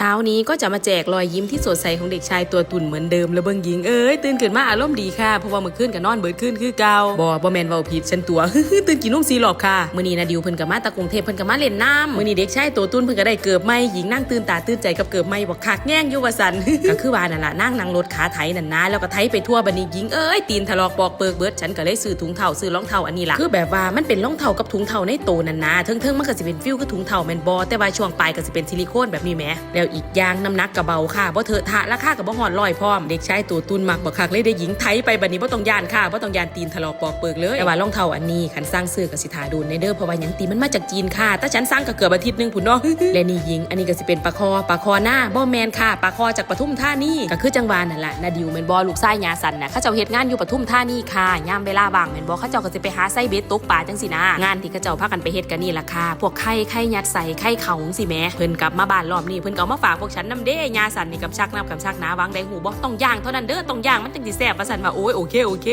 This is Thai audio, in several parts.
ช้านี้ก็จะมาแจกรอยยิ้มที่สดใสของเด็กชายตัวตุ่นเหมือนเดิมแล้วเบิ่งหญิงเอ้ยตื่นขึ้นมาอารมณ์ดีค่ะเพราะว่าเมื่อคืนกับนอนเบิดขึ้นคือเก่าบ่บ่แม่นเว้าผิดฉันตัวตื่นกินนมซีหลอกค่ะมื้อนี้นะดิวเพิ่นก็มาตะกรุงเทพเพิ่นก็มาเล่นน้ำมื้อนี้เด็กชายตัวตุ่นเพิ่นก็ได้เกิบใหม่หญิงนั่งตื่นตาตื่นใจกับเกิบใหม่บอกคักแง่งอยู่ว่าซั่นก็คือว่านั่นล่ะนั่งนั่งรถขาไถนั่นนะแล้วก็ไถไปทั่วบัดนี้หญิงเอ้ยตีนถลอกปอกเปิกเบิดฉันก็เลยซื้อถุงเท้าซื้อรองเท้าอันนี้ล่ะคือแบบว่ามันเป็นรองเท้ากับถุงเท้าในโตนั่นนะเทิงๆมันก็สิเป็นฟิลคือถุงเท้าแม่นบ่แต่ว่าช่วงปลายก็สิเป็นซิลิโคนแบบนี้แหมแล้วอีกอย่างน้ำหนักก็เบาค่ะบ่เถอะทะราคาก็บ่ฮอดร้อยพร้อม เด็กชายตัวตุนมักบักคักเลยได้หญิงไถไปบัดนี้บ่ต้องย่านค่ะบ่ต้องย่านตีนถลอกปอกเปิกเลยแต่ว่ารองเท้าอันนี้คันสร้างซื้อก็สิทาโดูในเด้อเพราะว่าหยังตีมันมาจากจีนค่ะแต่ฉันสร้างก็เกือบอาทิตย์หนึงพุ่นเนาะและนี่หญิง อันนี้ก็สิเป็นปลาคอปลาคอหน้าบ่แมนค่ะปลาคอจากปทุมท่านี่ก็คือจังหวานั่นแหละนาดิวแมนบอลูกไส้ยาสันน่ะเขาเจ้าเฮ็ดงานอยู่ปทุมท่านี่ค่ะยามเวลาว่างแมนบอเขาเจ้าก็สิไปหาไส้เบ็ดตกปลาจังสินะงานที่เขาเจ้าพากันไปเฮ็ดกันนี่ล่ะค่ะพวกไข่ไข่ยัดใส่ไข่เขาจังสิแหม่เพิ่นกลับมาบ้านรอบนี้เพิ่นก็เอามาฝากพวกฉันนำเด้ยาสันนี่กับชักน้ำกับชักหนาวางได้หูบ่ต้องย่างเท่านั้นเด้อต้องย่างมันจังสิแซ่บว่าสันว่าโอ้ยโอเคโอเค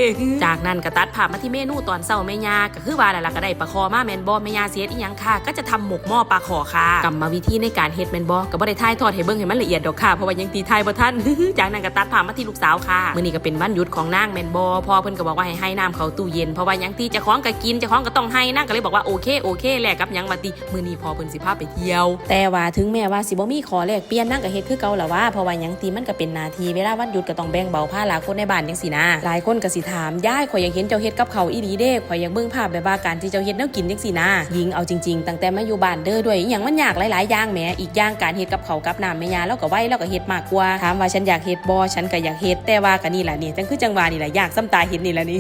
จากนั้นก็ตัดภาพมาที่เมนูตอนเช้าแม่ยาก็คือว่านั่นล่ะก็ได้ปลาคอมาแมนบอแม่ยาเสียดอีหยังค่ะ ก็จะทำหมกหม้อปลาคอค่ะกรรมวิธีในการเฮ็ดแมนบอก็บ่ได้ถ่ายทอดให้เบิ่งให้มันละเอียดดอกค่ะเพราะว่ายังตีถ่ายบ่ทันจากนั้นก็ตัดภาพมาที่ลูกสาวค่ะมื้อนี้ก็เป็นวันหยุดของนางแมนบอพอเพิ่นก็บอกว่าให้ให้น้ำเขาตู้เย็นเพราะว่าหยังตีเจะคล้าของก็กินเจะคล้าของก็ต้องให้นางก็เลยบอกว่าโอเคโอเคแลกกับหยังมาติมื้อนี้พอเพิ่นสิพาไปเที่ยว แต่ว่าถึงแม้ว่าสิบ่มีขอแลกเปลี่ยนนางก็เฮ็ดคือเก่าละว่าเพราะว่ายังตีมันก็เป็นนาทีเวลาวันหยุดก็ต้องแบ่งเบาภาระคนในบ้านจังซี่นะหลายคนก็สิถามยายข่อยอยากเห็นเจ้าเฮ็ดกับเขาอีหลีเด้ข่อยอยากเบิ่งภาพแบบว่าการที่เจ้าเฮ็ดแนวกินจังซี่นะยิงเอาจริงๆตั้งแต่มาอยู่บ้านเด้อด้วยอหยังมันยากหลายๆอย่างแหมอีกอย่างการเฮ็ดกับเขากับน้ำแม่ยาแล้วก็ไว้แล้วก็เฮ็ดมากกว่าถามว่าฉันอยากเฮ็ดบ่ฉันก็อยากเฮ็ดแต่ว่าก็นี่แหละนี่จังคือจังหวะนี่แหล่ะยากซ้ำตาเห็นนี่แหละนี่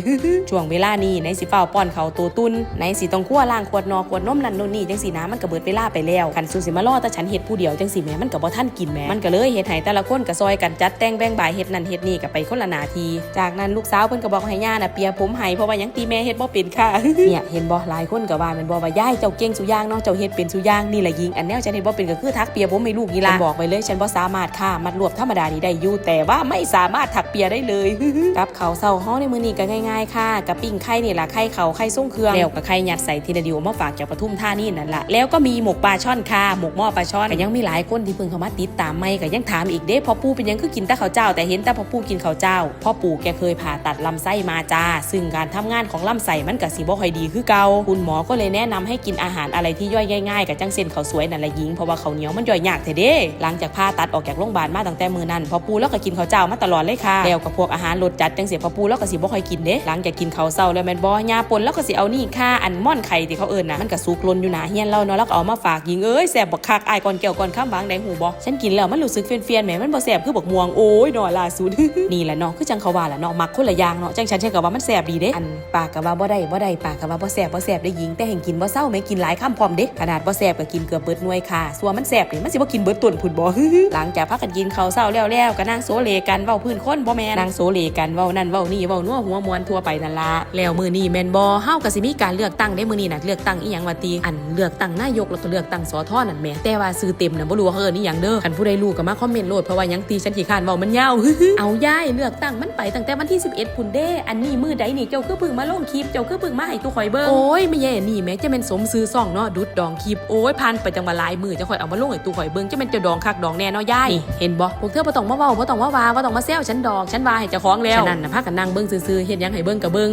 ช่วงเวลานี้ในสิเฝ้าป้อนเขาตัวตุนในสิต้องคั่วล้างขวดนอขวดนมนั่นนู่นนี่จังสินะมันก็เบิดเวลาไปแล้วคันสูสิมารอแต่ฉันเฮ็ดผู้เดียวจังสิแหมมันก็บทันกินแหมมันก็เลยเฮ็ดให้แต่ละคนก็ซอยกันจัดแต่งแบ่งบ่ายเฮ็ดนั่นเฮ็ดนี่ก็ไปคนละหน้าที่จากนั้นลูกสาวเพิ่นก็บอกให้ย่าน่ะเปียผมให้เพราะว่าหยังตีแม่เฮ็ดบ่เป็นค่ะเนี่ยเห็นบ่หลายคนก็ว่าแมันบ่ว่าย่ายเจ้าเก่งสุอย่างเนาะเจ้าเฮ็ดเป็นสุอย่างนี่แหละยิงอันแนวฉันเฮ็ดบ่เป็นก็คือทักเปียผมให้ลูกนี่ล่ะฉันบอกไว้เลยฉันบ่สามารถค่ะมัดรวบธรรมดานี่ได้อยู่แต่ว่าไม่สามารถถักเปียได้เลยกับเขาวเซาฮ้อในมื้อนี้ก็ง่ายๆค่ะกับปิ้งไข่นี่ล่ะไข่เขาไข่ส่งเครื่องแล้วก็ไข่ยัดใส่ทีละเดียวมาฝากจากปทุมท่านี่นั่นล่ะแล้วก็มีหมกปลาช่อนค่ะหมกหม้อปลาช่อนก็ยังมีหลายคนที่เพิ่งเขามาติดตามไม่ก็ยังถามอีกเด้พ่อปู่เป็นยังคือกินแต่ข้าวเจ้า แต่เห็นแต่พ่อปู่กินข้าวเจ้าพ่อปู่แกเคยผ่าตัดลำไส้มาจ้า ซึ่งการทำงานของลำไส้มันก็สิบ่ค่อยดีคือเก่าคุณหมอก็เลยแนะนำให้กินอาหารอะไรที่ย่อยง่ายๆกับจังเส้นข้าวสวยนั่นแหละยิงเพราะว่าข้าวเหนียวมันย่อยยากแท้เด้หลังจากผ่าตัดออกจากโรงพยาบาลมาตั้งแต่มือนั้นพ่อปู่แล้วก็กินข้าวเจ้ามาตลอดเลยค่ะแล้วกับพวกอาหารรสจัดจังเสียพ่อปู่แล้วก็สิบ่ค่อยกินเด้หลังจากกินข้าวเช้าแล้วแมนบ่ยาปนแล้วก็สิเอานี่ค่ะอันม่อนไข่ที่เขาเอิ้นนะมันก็สุกลนอยู่หนาเฮียนเราเนาะแล้วก็เอามาฝากยิงเอ้ยแซ่บบักคักอายก่อนแก้วก่อนข้ามบางไดหูบ่ฉันกินแล้วมันรู้สึกเฟียนๆแหมมันบ่แซ่บคือบักม่วงโอ้ยหนอล่าสุดนี่แหละเนาะคือจังเขาว่าแหละเนาะมักคนละอย่างเนาะจังฉันเชื่อกับว่ามันแซ่บดีเด้อันปากก็ว่าบ่ได้บ่ได้ปากก็ว่าบ่แซ่บบ่แซ่บได้ยิงแต่เห็นกินบ่เศร้าแม่กินหลายคำพร้อมเด้ขนาดบ่แซ่บก็กินเกือบเบิดหน่วยค่ะส่วนมันแซ่บนี่มันสิบ่กินเบิดต้นพุ่นบ่หลังจากพักกันกินข้าวเช้าแล้วแล้วก็นั่งโซเลกันเว้าพื้นคนบ่แม่นนั่งโซเลกันเว้านั่นเว้านี่เว้านัวหัวมวนทั่วไปนั่นล่ะแล้วมื้อนี้แม่นบ่เฮาก็สิมีการเลือกตั้งได้มื้อนี้น่ะเลือกตั้งอีหยังว่าติอันเลือกตั้งนายกแล้วก็เลือกตั้งสทนั่นแม่แต่ว่าชื่อเต็มน่ะบ่รู้ว่าเขาเอิ้นอีหยังเด้อคันผู้ใดรู้ก็มาคอมเมนต์โลดเพราะว่าหยังตีฉันขี้คร้านเว้ามันยาวเอาย่ายเลือกตั้งมันไปตั้งแต่วันที่ 11พุ่นเด้ อันนี้มื้อใดนี่เจ้าคือเพิ่งมาลงคลิปเจ้าคือเพิ่งมาให้ตู้ข่อยเบิ่งโอ้ยไม่แย่นี่แม่จะเป็นสมซื้อซ่องเนาะดุดดองคลิปโอ้ยผ่านไปจังว่าหลายมื้อจะค่อยเอามาลงให้ตู้ข่อยเบิ่งจะเป็นเจ้าดองคักดองแน่เนาะย่ายนี่เห็นบ่พวกเธอบ่ต้องมาเว้าบ่ต้องมาว่าบ่ต้องมาแซวฉันดอกฉันว่าให้เจ้าของแล้วฉะนั้นน่ะพากันนั่งเบิ่งซื่อๆเฮ็ดหยังให้เบิ่งก็เบิ่ง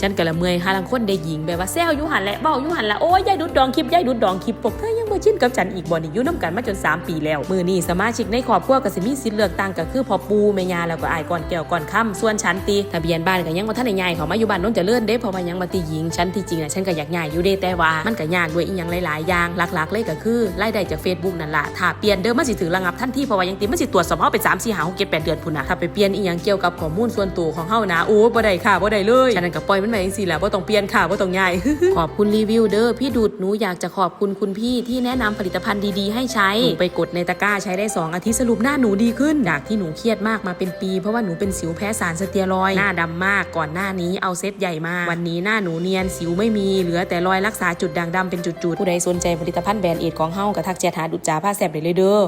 ฉันก็ละเมื่อยหาลังคนได้หญิงแบบว่าแซวอยู่หันแหละเว้าอยู่หันละโอ้ยยายดุดดองคลิปยายดุดดองคลิปพวกเธอยังบ่ชินกับฉันอีกบ่นี่อยู่นํกันมาจน3ปีแล้วแล้วมือนี้สมาชิกในครอบครัวก็สิมีสิทธิ์เลือกตั้งก็คือพ่อปูแม่ยาแล้วก็อายก่อนแก้วก่อนค่ำส่วนฉันติทะเบียนบ้านก็ยังบ่ทันได้ย้ายเขามาอยู่บ้านโน้นเจริญเด้เพราะว่ายังมาติหญิงฉันที่จริงน่ะฉันก็อยากย้ายอยู่เด้แต่ว่ามันก็ยากด้วยอีหยังหลายๆอย่างหลักๆเลยก็คือรายได้จาก Facebook นั่นล่ะถ้าเปลี่ยนเดิมมันสิถือระงับทันทีเพราะว่ายังติมันสิตรวจสอบเฮาไป3 4 5 6 7 8เดือนพุ่นน่ะถ้าไปเปลี่ยนอีหยังเกี่ยวกับข้อมูลส่วนตัวของเฮานะโอ้บ่ได้ค่ะบ่ได้เลยฉะนั้นก็ปล่อยมันไปจังซี่แหละบ่ต้องเปลี่ยนค่ะบ่ต้องย้ายขอบคุณรีวิวเด้อพี่ดุดหนูอยากจะขอบคุณคุณพี่ที่แนะนำผลิตภัณฑ์ดีๆ ให้ใช้ไปกดในตะกร้าใช้ได้ 2 อาทิตย์สรุปหน้าหนูดีขึ้น จากที่หนูเครียดมากมาเป็นปี เพราะว่าหนูเป็นสิวแพ้สารสเตียรอยหน้าดำมากก่อนหน้านี้เอาเซตใหญ่มากวันนี้หน้าหนูเนียนสิวไม่มีเหลือแต่รอยรักษาจุดด่างดำเป็นจุดๆผู้ใดสนใจผลิตภัณฑ์แบรนด์เอดของเฮากะทักแชทหาดุจจาผ้าแสบได้เลยเด้อ